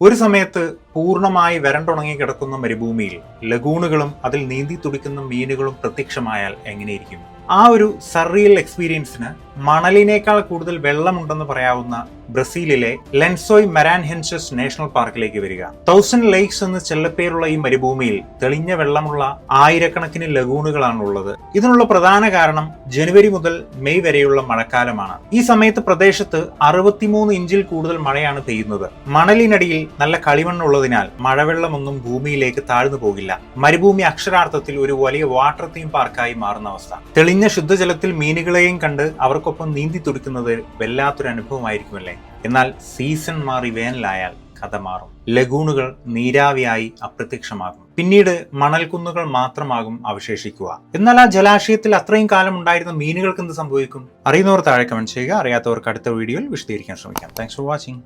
ഒരു സമയത്ത് പൂർണമായി വരണ്ടുണങ്ങി കിടക്കുന്ന മരുഭൂമിയിൽ ലഗൂണുകളും അതിൽ നീന്തി തുടിക്കുന്ന മീനുകളും പ്രത്യക്ഷമായാൽ എങ്ങനെയിരിക്കും? ആ ഒരു സർറിയൽ എക്സ്പീരിയൻസിന് മണലിനേക്കാൾ കൂടുതൽ വെള്ളമുണ്ടെന്ന് പറയാവുന്ന ബ്രസീലിലെ ലെൻസോയ് മെരാൻഹെൻസസ് നാഷണൽ പാർക്കിലേക്ക് വരിക. തൗസൻഡ് ലേക്സ് എന്ന് ചെല്ലപ്പേരുള്ള ഈ മരുഭൂമിയിൽ തെളിഞ്ഞ വെള്ളമുള്ള ആയിരക്കണക്കിന് ലഗൂണുകളാണ് ഉള്ളത് ഇതിനുള്ള പ്രധാന കാരണം ജനുവരി മുതൽ മെയ് വരെയുള്ള മഴക്കാലമാണ്. ഈ സമയത്ത് പ്രദേശത്ത് അറുപത്തിമൂന്ന് ഇഞ്ചിൽ കൂടുതൽ മഴയാണ് പെയ്യുന്നത്. മണലിനടിയിൽ നല്ല കളിമണ്ണുള്ളതിനാൽ മഴവെള്ളമൊന്നും ഭൂമിയിലേക്ക് താഴ്ന്നു പോകില്ല. മരുഭൂമി അക്ഷരാർത്ഥത്തിൽ ഒരു വലിയ വാട്ടർ തീം പാർക്കായി മാറുന്ന അവസ്ഥ. തെളിഞ്ഞ ശുദ്ധജലത്തിൽ മീനുകളെയും കണ്ട് അവർക്കൊപ്പം നീന്തി തുടിക്കുന്നത് വല്ലാത്തൊരു അനുഭവമായിരിക്കുമല്ലേ? എന്നാൽ സീസൺ മാറി വേനലായാൽ കഥ മാറും. ലഗൂണുകൾ നീരാവിയായി അപ്രത്യക്ഷമാകും. പിന്നീട് മണൽക്കുന്നുകൾ മാത്രമാകും അവശേഷിക്കുക. എന്നാൽ ആ ജലാശയത്തിൽ അത്രയും കാലം ഉണ്ടായിരുന്ന മീനുകൾക്ക് എന്ത് സംഭവിക്കും? അറിയുന്നവർ താഴെ കമന്റ് ചെയ്യുക. അറിയാത്തവർക്ക് അടുത്ത വീഡിയോയിൽ വിശദീകരിക്കാൻ ശ്രമിക്കാം. Thanks for watching